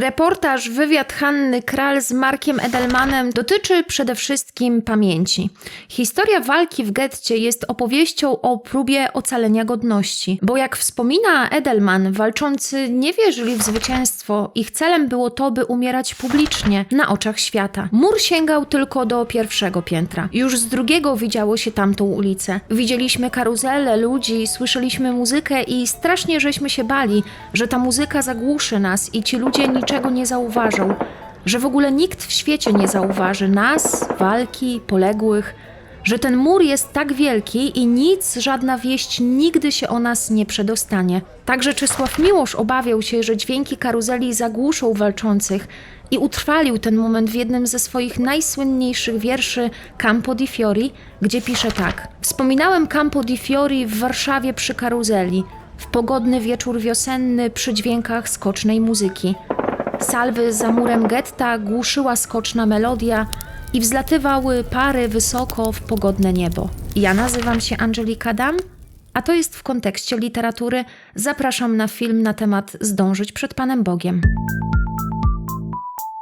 Reportaż Wywiad Hanny Kral z Markiem Edelmanem dotyczy przede wszystkim pamięci. Historia walki w getcie jest opowieścią o próbie ocalenia godności, bo jak wspomina Edelman, walczący nie wierzyli w zwycięstwo. Ich celem było to, by umierać publicznie, na oczach świata. Mur sięgał tylko do pierwszego piętra. Już z drugiego widziało się tamtą ulicę. Widzieliśmy karuzelę, ludzi, słyszeliśmy muzykę i strasznie żeśmy się bali, że ta muzyka zagłuszy nas i ci ludzie niczego nie zauważą, że w ogóle nikt w świecie nie zauważy nas, walki, poległych, że ten mur jest tak wielki i nic, żadna wieść nigdy się o nas nie przedostanie. Także Czesław Miłosz obawiał się, że dźwięki karuzeli zagłuszą walczących i utrwalił ten moment w jednym ze swoich najsłynniejszych wierszy Campo di Fiori, gdzie pisze tak: Wspominałem Campo di Fiori w Warszawie przy karuzeli, w pogodny wieczór wiosenny przy dźwiękach skocznej muzyki. Salwy za murem getta głuszyła skoczna melodia i wzlatywały pary wysoko w pogodne niebo. Ja nazywam się Angelika Dam, a to jest w kontekście literatury. Zapraszam na film na temat Zdążyć przed Panem Bogiem.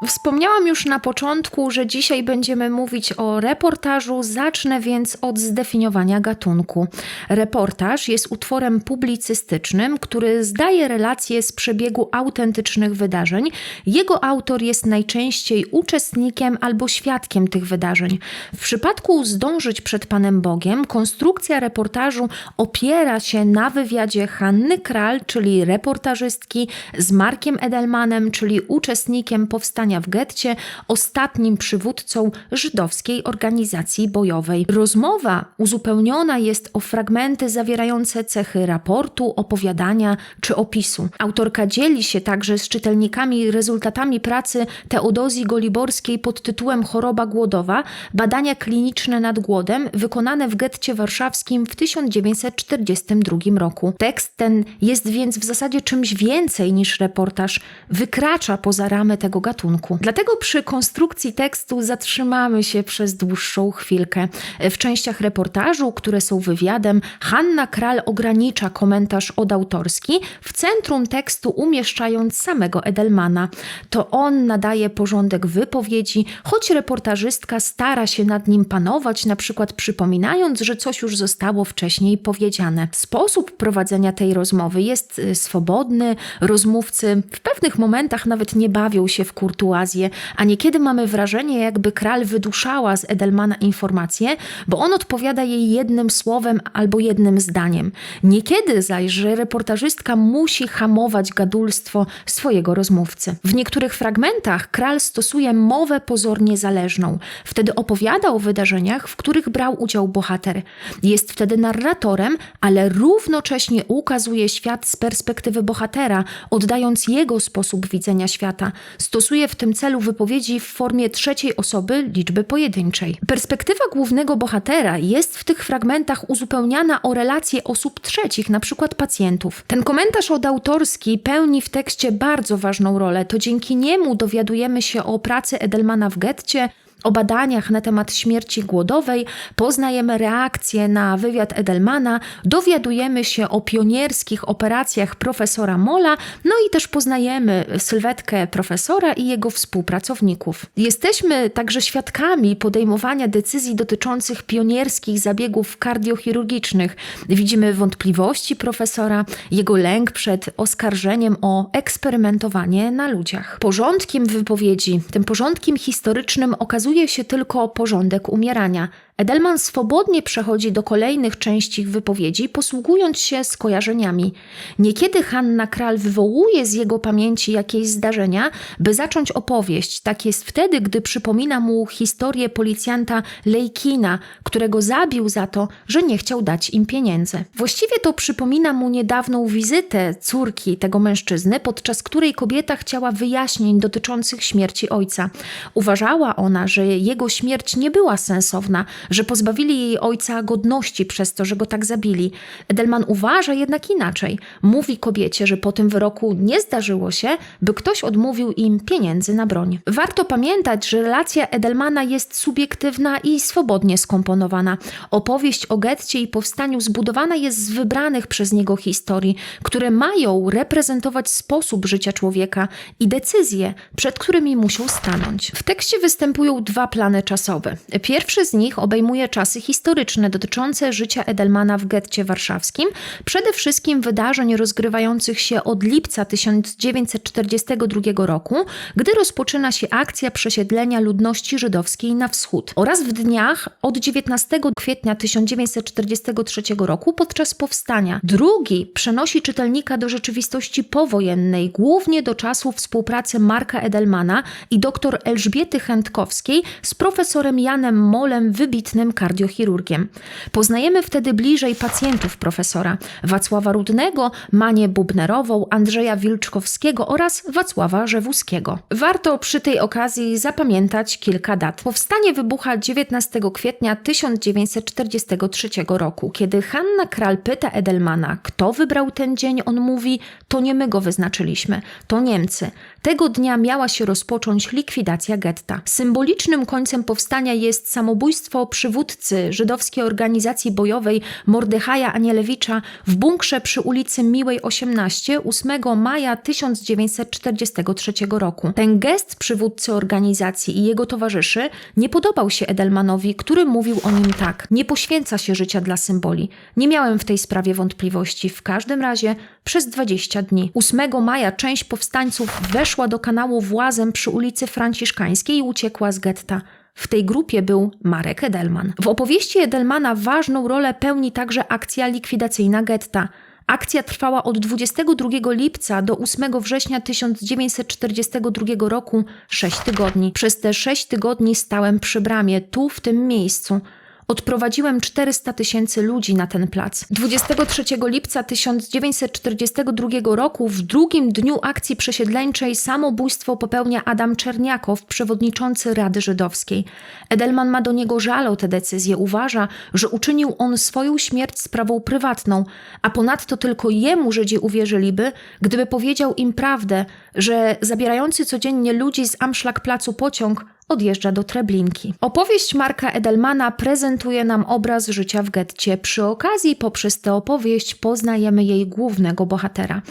Wspomniałam już na początku, że dzisiaj będziemy mówić o reportażu, zacznę więc od zdefiniowania gatunku. Reportaż jest utworem publicystycznym, który zdaje relacje z przebiegu autentycznych wydarzeń. Jego autor jest najczęściej uczestnikiem albo świadkiem tych wydarzeń. W przypadku Zdążyć przed Panem Bogiem, konstrukcja reportażu opiera się na wywiadzie Hanny Kral, czyli reportażystki, z Markiem Edelmanem, czyli uczestnikiem powstania w getcie, ostatnim przywódcą żydowskiej organizacji bojowej. Rozmowa uzupełniona jest o fragmenty zawierające cechy raportu, opowiadania czy opisu. Autorka dzieli się także z czytelnikami rezultatami pracy Teodozji Goliborskiej pod tytułem Choroba głodowa badania kliniczne nad głodem wykonane w getcie warszawskim w 1942 roku. Tekst ten jest więc w zasadzie czymś więcej niż reportaż, wykracza poza ramy tego gatunku. Dlatego przy konstrukcji tekstu zatrzymamy się przez dłuższą chwilkę. W częściach reportażu, które są wywiadem, Hanna Kral ogranicza komentarz odautorski, w centrum tekstu umieszczając samego Edelmana. To on nadaje porządek wypowiedzi, choć reportażystka stara się nad nim panować, na przykład przypominając, że coś już zostało wcześniej powiedziane. Sposób prowadzenia tej rozmowy jest y, swobodny, rozmówcy w pewnych momentach nawet nie bawią się w kurtuazję, a niekiedy mamy wrażenie, jakby kral wyduszała z Edelmana informację, bo on odpowiada jej jednym słowem albo jednym zdaniem. Niekiedy zaś, że reportażystka musi hamować gadulstwo swojego rozmówcy. W niektórych fragmentach kral stosuje mowę pozornie zależną. Wtedy opowiada o wydarzeniach, w których brał udział bohater. Jest wtedy narratorem, ale równocześnie ukazuje świat z perspektywy bohatera, oddając jego sposób widzenia świata. Stosuje w tym celu wypowiedzi w formie trzeciej osoby liczby pojedynczej. Perspektywa głównego bohatera jest w tych fragmentach uzupełniana o relacje osób trzecich, np. pacjentów. Ten komentarz odautorski pełni w tekście bardzo ważną rolę. To dzięki niemu dowiadujemy się o pracy Edelmana w getcie, o badaniach na temat śmierci głodowej, poznajemy reakcję na wywiad Edelmana, dowiadujemy się o pionierskich operacjach profesora Mola, no i też poznajemy sylwetkę profesora i jego współpracowników. Jesteśmy także świadkami podejmowania decyzji dotyczących pionierskich zabiegów kardiochirurgicznych. Widzimy wątpliwości profesora, jego lęk przed oskarżeniem o eksperymentowanie na ludziach. Porządkiem wypowiedzi, tym porządkiem historycznym okazuje stosuje się tylko porządek umierania. Edelman swobodnie przechodzi do kolejnych części wypowiedzi, posługując się skojarzeniami. Niekiedy Hanna Kral wywołuje z jego pamięci jakieś zdarzenia, by zacząć opowieść. Tak jest wtedy, gdy przypomina mu historię policjanta Lejkina, którego zabił za to, że nie chciał dać im pieniędzy. Właściwie to przypomina mu niedawną wizytę córki tego mężczyzny, podczas której kobieta chciała wyjaśnień dotyczących śmierci ojca. Uważała ona, że jego śmierć nie była sensowna, że pozbawili jej ojca godności przez to, że go tak zabili. Edelman uważa jednak inaczej. Mówi kobiecie, że po tym wyroku nie zdarzyło się, by ktoś odmówił im pieniędzy na broń. Warto pamiętać, że relacja Edelmana jest subiektywna i swobodnie skomponowana. Opowieść o getcie i powstaniu zbudowana jest z wybranych przez niego historii, które mają reprezentować sposób życia człowieka i decyzje, przed którymi musiał stanąć. W tekście występują dwa plany czasowe. Pierwszy z nich obejmuje czasy historyczne dotyczące życia Edelmana w getcie warszawskim, przede wszystkim wydarzeń rozgrywających się od lipca 1942 roku, gdy rozpoczyna się akcja przesiedlenia ludności żydowskiej na wschód, oraz w dniach od 19 kwietnia 1943 roku podczas powstania. Drugi przenosi czytelnika do rzeczywistości powojennej, głównie do czasu współpracy Marka Edelmana i dr Elżbiety Chętkowskiej z profesorem Janem Molem, wybitnym kardiochirurgiem. Poznajemy wtedy bliżej pacjentów profesora Wacława Rudnego, Manię Bubnerową, Andrzeja Wilczkowskiego oraz Wacława Rzewuskiego. Warto przy tej okazji zapamiętać kilka dat. Powstanie wybucha 19 kwietnia 1943 roku. Kiedy Hanna Kral pyta Edelmana, kto wybrał ten dzień, on mówi: To nie my go wyznaczyliśmy, to Niemcy. Tego dnia miała się rozpocząć likwidacja getta. Symbolicznym końcem powstania jest samobójstwo przywódcy żydowskiej organizacji bojowej Mordechaja Anielewicza w bunkrze przy ulicy Miłej 18 8 maja 1943 roku. Ten gest przywódcy organizacji i jego towarzyszy nie podobał się Edelmanowi, który mówił o nim tak: Nie poświęca się życia dla symboli. Nie miałem w tej sprawie wątpliwości. W każdym razie przez 20 dni. 8 maja część powstańców weszła do kanału włazem przy ulicy Franciszkańskiej i uciekła z getta. W tej grupie był Marek Edelman. W opowieści Edelmana ważną rolę pełni także akcja likwidacyjna getta. Akcja trwała od 22 lipca do 8 września 1942 roku 6 tygodni. Przez te 6 tygodni stałem przy bramie, tu w tym miejscu. Odprowadziłem 400 tysięcy ludzi na ten plac. 23 lipca 1942 roku, w drugim dniu akcji przesiedleńczej, samobójstwo popełnia Adam Czerniakow, przewodniczący Rady Żydowskiej. Edelman ma do niego żal o tę decyzję. Uważa, że uczynił on swoją śmierć sprawą prywatną, a ponadto tylko jemu Żydzi uwierzyliby, gdyby powiedział im prawdę, że zabierający codziennie ludzi z Amszlak-Placu pociąg odjeżdża do Treblinki. Opowieść Marka Edelmana prezentuje nam obraz życia w getcie. Przy okazji, poprzez tę opowieść poznajemy jej głównego bohatera.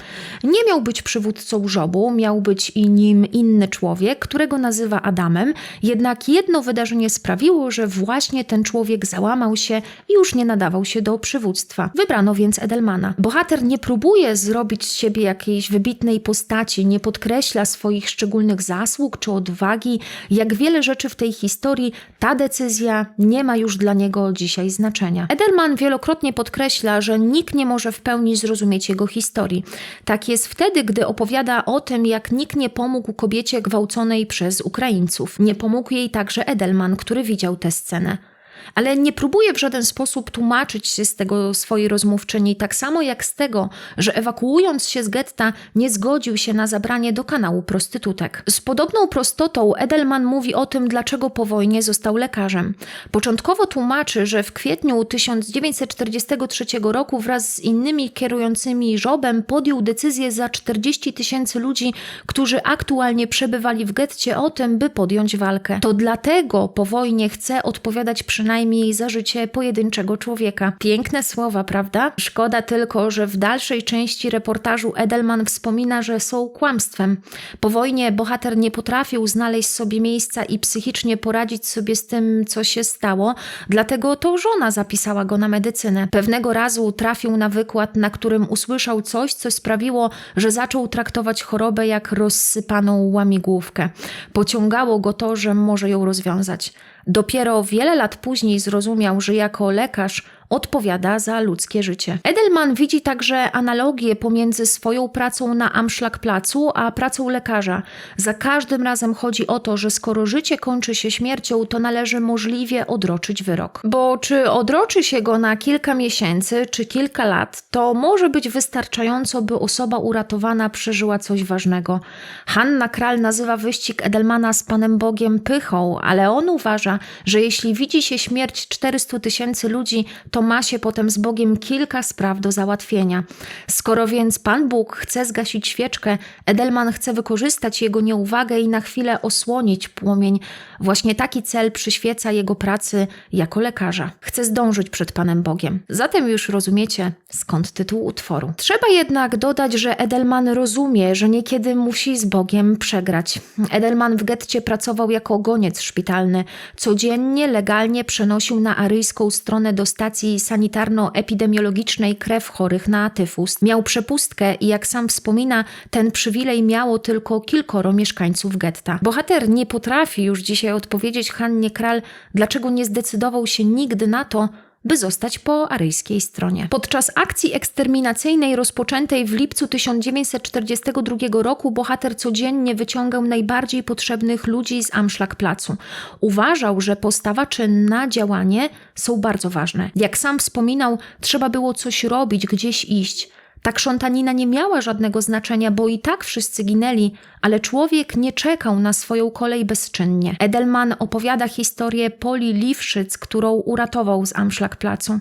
Nie miał być przywódcą żobu, miał być i nim inny człowiek, którego nazywa Adamem, jednak jedno wydarzenie sprawiło, że właśnie ten człowiek załamał się i już nie nadawał się do przywództwa. Wybrano więc Edelmana. Bohater nie próbuje zrobić z siebie jakiejś wybitnej postaci, nie podkreśla swoich szczególnych zasług czy odwagi, jak wiele rzeczy w tej historii, ta decyzja nie ma już dla niego dzisiaj znaczenia. Edelman wielokrotnie podkreśla, że nikt nie może w pełni zrozumieć jego historii. Tak jest wtedy, gdy opowiada o tym, jak nikt nie pomógł kobiecie gwałconej przez Ukraińców. Nie pomógł jej także Edelman, który widział tę scenę ale nie próbuje w żaden sposób tłumaczyć się z tego swojej rozmówczyni, tak samo jak z tego, że ewakuując się z getta nie zgodził się na zabranie do kanału prostytutek. Z podobną prostotą Edelman mówi o tym, dlaczego po wojnie został lekarzem. Początkowo tłumaczy, że w kwietniu 1943 roku wraz z innymi kierującymi żobem podjął decyzję za 40 tysięcy ludzi, którzy aktualnie przebywali w getcie o tym, by podjąć walkę. To dlatego po wojnie chce odpowiadać przynajmniej przynajmniej za życie pojedynczego człowieka. Piękne słowa, prawda? Szkoda tylko, że w dalszej części reportażu Edelman wspomina, że są kłamstwem. Po wojnie bohater nie potrafił znaleźć sobie miejsca i psychicznie poradzić sobie z tym, co się stało, dlatego to żona zapisała go na medycynę. Pewnego razu trafił na wykład, na którym usłyszał coś, co sprawiło, że zaczął traktować chorobę jak rozsypaną łamigłówkę. Pociągało go to, że może ją rozwiązać. Dopiero wiele lat później zrozumiał, że jako lekarz odpowiada za ludzkie życie. Edelman widzi także analogię pomiędzy swoją pracą na Amszlakplacu a pracą lekarza. Za każdym razem chodzi o to, że skoro życie kończy się śmiercią, to należy możliwie odroczyć wyrok. Bo czy odroczy się go na kilka miesięcy czy kilka lat, to może być wystarczająco, by osoba uratowana przeżyła coś ważnego. Hanna Kral nazywa wyścig Edelmana z Panem Bogiem pychą, ale on uważa, że jeśli widzi się śmierć 400 tysięcy ludzi, to ma się potem z Bogiem kilka spraw do załatwienia. Skoro więc Pan Bóg chce zgasić świeczkę, Edelman chce wykorzystać jego nieuwagę i na chwilę osłonić płomień. Właśnie taki cel przyświeca jego pracy jako lekarza. Chce zdążyć przed Panem Bogiem. Zatem już rozumiecie, skąd tytuł utworu. Trzeba jednak dodać, że Edelman rozumie, że niekiedy musi z Bogiem przegrać. Edelman w getcie pracował jako goniec szpitalny. Codziennie legalnie przenosił na aryjską stronę do stacji sanitarno-epidemiologicznej krew chorych na tyfus. Miał przepustkę i jak sam wspomina, ten przywilej miało tylko kilkoro mieszkańców getta. Bohater nie potrafi już dzisiaj odpowiedzieć Hannie Kral, dlaczego nie zdecydował się nigdy na to, by zostać po aryjskiej stronie. Podczas akcji eksterminacyjnej rozpoczętej w lipcu 1942 roku bohater codziennie wyciągał najbardziej potrzebnych ludzi z Amszlak-Placu. Uważał, że postawa czynna, działanie są bardzo ważne. Jak sam wspominał, trzeba było coś robić, gdzieś iść. Ta krzątanina nie miała żadnego znaczenia, bo i tak wszyscy ginęli, ale człowiek nie czekał na swoją kolej bezczynnie. Edelman opowiada historię Poli Liwszyc, którą uratował z Amszlak-Placu.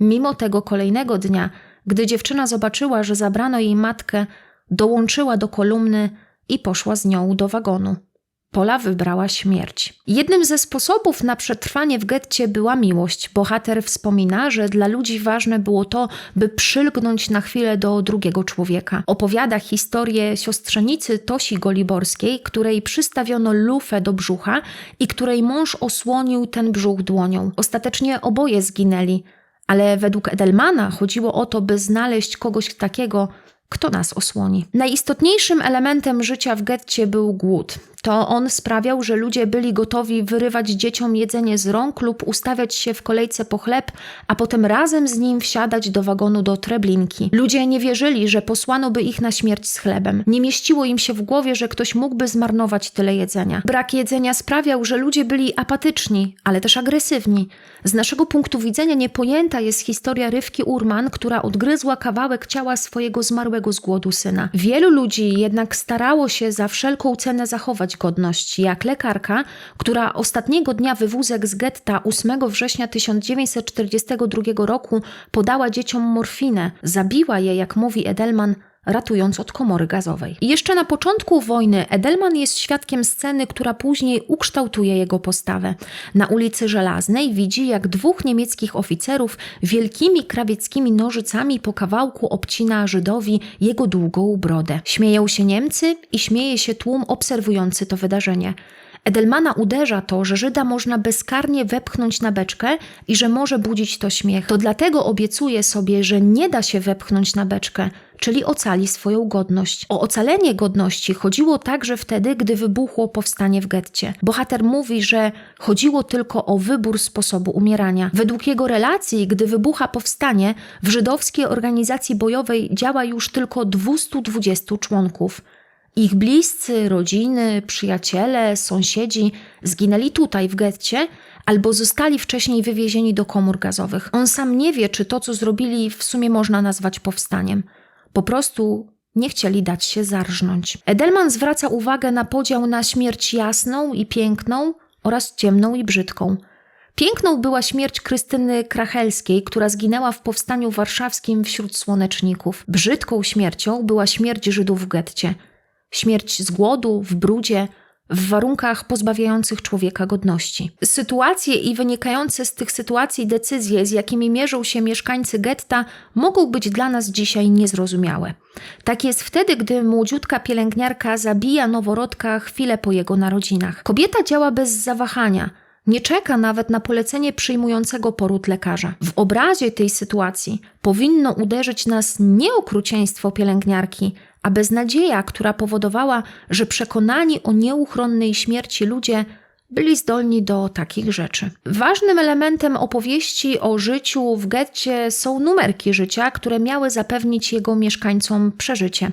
Mimo tego kolejnego dnia, gdy dziewczyna zobaczyła, że zabrano jej matkę, dołączyła do kolumny i poszła z nią do wagonu. Pola wybrała śmierć. Jednym ze sposobów na przetrwanie w getcie była miłość. Bohater wspomina, że dla ludzi ważne było to, by przylgnąć na chwilę do drugiego człowieka. Opowiada historię siostrzenicy Tosi Goliborskiej, której przystawiono lufę do brzucha i której mąż osłonił ten brzuch dłonią. Ostatecznie oboje zginęli, ale według Edelmana chodziło o to, by znaleźć kogoś takiego, kto nas osłoni. Najistotniejszym elementem życia w getcie był głód. To on sprawiał, że ludzie byli gotowi wyrywać dzieciom jedzenie z rąk lub ustawiać się w kolejce po chleb, a potem razem z nim wsiadać do wagonu do Treblinki. Ludzie nie wierzyli, że posłano by ich na śmierć z chlebem. Nie mieściło im się w głowie, że ktoś mógłby zmarnować tyle jedzenia. Brak jedzenia sprawiał, że ludzie byli apatyczni, ale też agresywni. Z naszego punktu widzenia niepojęta jest historia Rywki Urman, która odgryzła kawałek ciała swojego zmarłego z głodu syna. Wielu ludzi jednak starało się za wszelką cenę zachować godność, jak lekarka, która ostatniego dnia wywózek z getta 8 września 1942 roku podała dzieciom morfinę, zabiła je, jak mówi Edelman, ratując od komory gazowej. I jeszcze na początku wojny Edelman jest świadkiem sceny, która później ukształtuje jego postawę. Na ulicy Żelaznej widzi, jak dwóch niemieckich oficerów wielkimi krawieckimi nożycami po kawałku obcina Żydowi jego długą brodę. Śmieją się Niemcy i śmieje się tłum obserwujący to wydarzenie. Edelmana uderza to, że Żyda można bezkarnie wepchnąć na beczkę i że może budzić to śmiech. To dlatego obiecuje sobie, że nie da się wepchnąć na beczkę, czyli ocali swoją godność. O ocalenie godności chodziło także wtedy, gdy wybuchło powstanie w getcie. Bohater mówi, że chodziło tylko o wybór sposobu umierania. Według jego relacji, gdy wybucha powstanie, w żydowskiej organizacji bojowej działa już tylko 220 członków. Ich bliscy, rodziny, przyjaciele, sąsiedzi zginęli tutaj w getcie albo zostali wcześniej wywiezieni do komór gazowych. On sam nie wie, czy to, co zrobili, w sumie można nazwać powstaniem. Po prostu nie chcieli dać się zarżnąć. Edelman zwraca uwagę na podział na śmierć jasną i piękną oraz ciemną i brzydką. Piękną była śmierć Krystyny Krachelskiej, która zginęła w powstaniu warszawskim wśród słoneczników. Brzydką śmiercią była śmierć Żydów w getcie. Śmierć z głodu, w brudzie, w warunkach pozbawiających człowieka godności. Sytuacje i wynikające z tych sytuacji decyzje, z jakimi mierzą się mieszkańcy getta, mogą być dla nas dzisiaj niezrozumiałe. Tak jest wtedy, gdy młodziutka pielęgniarka zabija noworodka chwilę po jego narodzinach. Kobieta działa bez zawahania. Nie czeka nawet na polecenie przyjmującego poród lekarza. W obrazie tej sytuacji powinno uderzyć nas nie okrucieństwo pielęgniarki, a beznadzieja, która powodowała, że przekonani o nieuchronnej śmierci ludzie byli zdolni do takich rzeczy. Ważnym elementem opowieści o życiu w getcie są numerki życia, które miały zapewnić jego mieszkańcom przeżycie.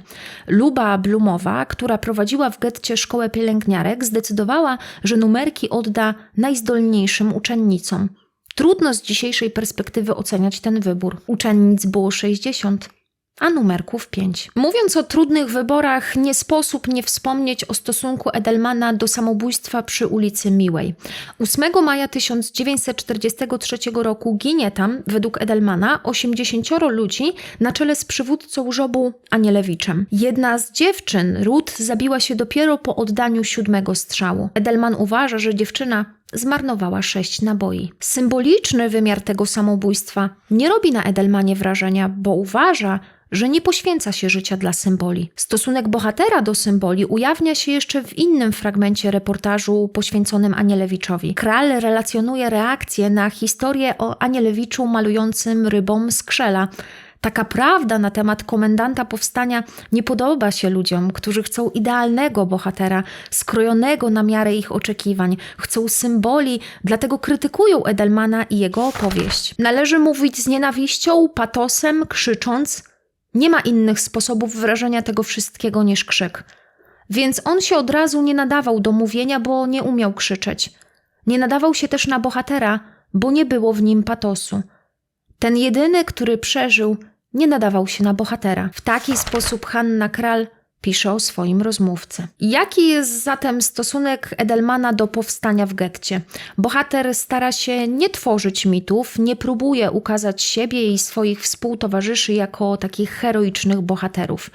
Luba Blumowa, która prowadziła w getcie szkołę pielęgniarek, zdecydowała, że numerki odda najzdolniejszym uczennicom. Trudno z dzisiejszej perspektywy oceniać ten wybór. Uczennic było 60, a numerków 5. Mówiąc o trudnych wyborach, nie sposób nie wspomnieć o stosunku Edelmana do samobójstwa przy ulicy Miłej. 8 maja 1943 roku ginie tam, według Edelmana, 80 ludzi na czele z przywódcą żobu Anielewiczem. Jedna z dziewczyn, Ruth, zabiła się dopiero po oddaniu siódmego strzału. Edelman uważa, że dziewczyna zmarnowała sześć naboi. Symboliczny wymiar tego samobójstwa nie robi na Edelmanie wrażenia, bo uważa, że nie poświęca się życia dla symboli. Stosunek bohatera do symboli ujawnia się jeszcze w innym fragmencie reportażu poświęconym Anielewiczowi. Kral relacjonuje reakcję na historię o Anielewiczu malującym rybom skrzela. Taka prawda na temat komendanta powstania nie podoba się ludziom, którzy chcą idealnego bohatera, skrojonego na miarę ich oczekiwań, chcą symboli, dlatego krytykują Edelmana i jego opowieść. Należy mówić z nienawiścią, patosem, krzycząc. Nie ma innych sposobów wyrażenia tego wszystkiego niż krzyk. Więc on się od razu nie nadawał do mówienia, bo nie umiał krzyczeć. Nie nadawał się też na bohatera, bo nie było w nim patosu. Ten jedyny, który przeżył, nie nadawał się na bohatera. W taki sposób Hanna Kral pisze o swoim rozmówcy. Jaki jest zatem stosunek Edelmana do powstania w getcie? Bohater stara się nie tworzyć mitów, nie próbuje ukazać siebie i swoich współtowarzyszy jako takich heroicznych bohaterów.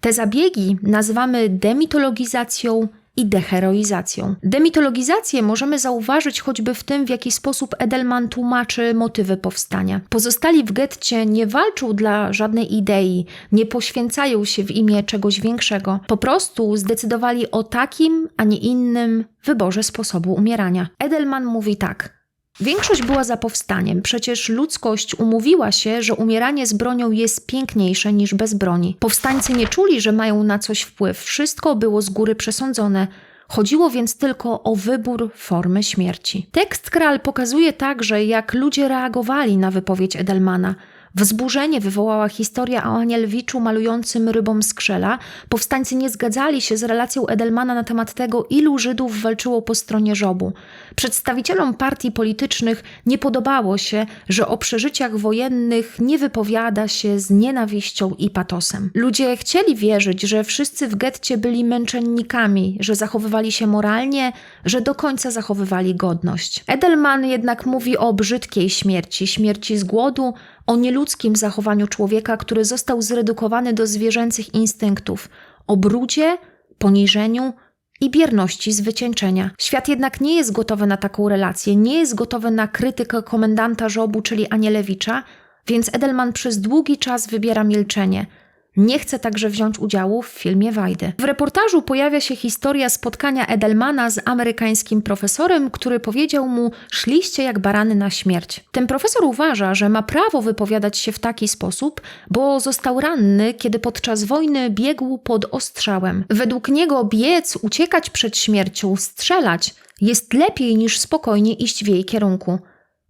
Te zabiegi nazywamy demitologizacją i deheroizacją. Demitologizację możemy zauważyć choćby w tym, w jaki sposób Edelman tłumaczy motywy powstania. Pozostali w getcie nie walczą dla żadnej idei, nie poświęcają się w imię czegoś większego. Po prostu zdecydowali o takim, a nie innym wyborze sposobu umierania. Edelman mówi tak. Większość była za powstaniem, przecież ludzkość umówiła się, że umieranie z bronią jest piękniejsze niż bez broni. Powstańcy nie czuli, że mają na coś wpływ, wszystko było z góry przesądzone. Chodziło więc tylko o wybór formy śmierci. Tekst Kral pokazuje także, jak ludzie reagowali na wypowiedź Edelmana. Wzburzenie wywołała historia o Anielwiczu malującym rybom skrzela. Powstańcy nie zgadzali się z relacją Edelmana na temat tego, ilu Żydów walczyło po stronie żobu. Przedstawicielom partii politycznych nie podobało się, że o przeżyciach wojennych nie wypowiada się z nienawiścią i patosem. Ludzie chcieli wierzyć, że wszyscy w getcie byli męczennikami, że zachowywali się moralnie, że do końca zachowywali godność. Edelman jednak mówi o brzydkiej śmierci, śmierci z głodu, o nieludzkim zachowaniu człowieka, który został zredukowany do zwierzęcych instynktów, o brudzie, poniżeniu i bierności zwycięczenia. Świat jednak nie jest gotowy na taką relację, nie jest gotowy na krytykę komendanta żobu, czyli Anielewicza, więc Edelman przez długi czas wybiera milczenie – nie chce także wziąć udziału w filmie Wajdy. W reportażu pojawia się historia spotkania Edelmana z amerykańskim profesorem, który powiedział mu: Szliście jak barany na śmierć. Ten profesor uważa, że ma prawo wypowiadać się w taki sposób, bo został ranny, kiedy podczas wojny biegł pod ostrzałem. Według niego biec, uciekać przed śmiercią, strzelać jest lepiej niż spokojnie iść w jej kierunku.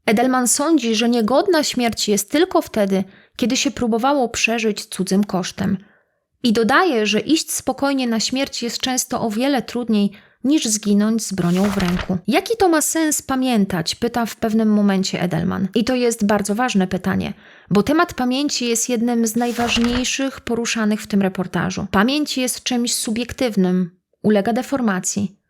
Edelman sądzi, że niegodna śmierć jest tylko wtedy, kiedy się próbowało przeżyć cudzym kosztem. I dodaje, że iść spokojnie na śmierć jest często o wiele trudniej niż zginąć z bronią w ręku. Jaki to ma sens pamiętać? pyta w pewnym momencie Edelman. I to jest bardzo ważne pytanie, bo temat pamięci jest jednym z najważniejszych poruszanych w tym reportażu. Pamięć jest czymś subiektywnym, ulega deformacji.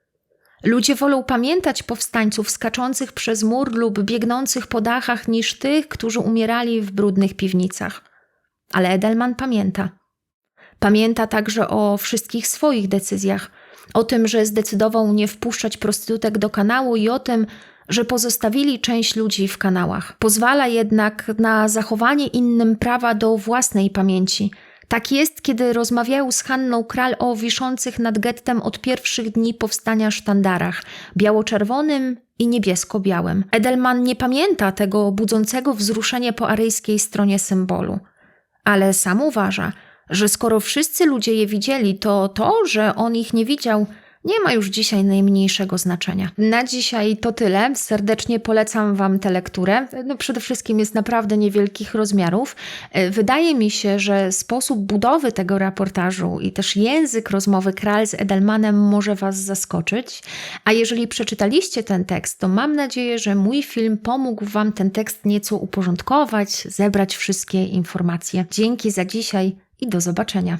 Ludzie wolą pamiętać powstańców skaczących przez mur lub biegnących po dachach niż tych, którzy umierali w brudnych piwnicach. Ale Edelman pamięta. Pamięta także o wszystkich swoich decyzjach. O tym, że zdecydował nie wpuszczać prostytutek do kanału i o tym, że pozostawili część ludzi w kanałach. Pozwala jednak na zachowanie innym prawa do własnej pamięci – tak jest, kiedy rozmawiają z Hanną Kral o wiszących nad gettem od pierwszych dni powstania sztandarach biało-czerwonym i niebiesko-białym. Edelman nie pamięta tego budzącego wzruszenie po aryjskiej stronie symbolu, ale sam uważa, że skoro wszyscy ludzie je widzieli, to to, że on ich nie widział, nie ma już dzisiaj najmniejszego znaczenia. Na dzisiaj to tyle. Serdecznie polecam Wam tę lekturę. No, przede wszystkim jest naprawdę niewielkich rozmiarów. E, Wydaje mi się, że sposób budowy tego raportażu i też język rozmowy Kral z Edelmanem może Was zaskoczyć. A jeżeli przeczytaliście ten tekst, to mam nadzieję, że mój film pomógł Wam ten tekst nieco uporządkować, zebrać wszystkie informacje. Dzięki za dzisiaj i do zobaczenia.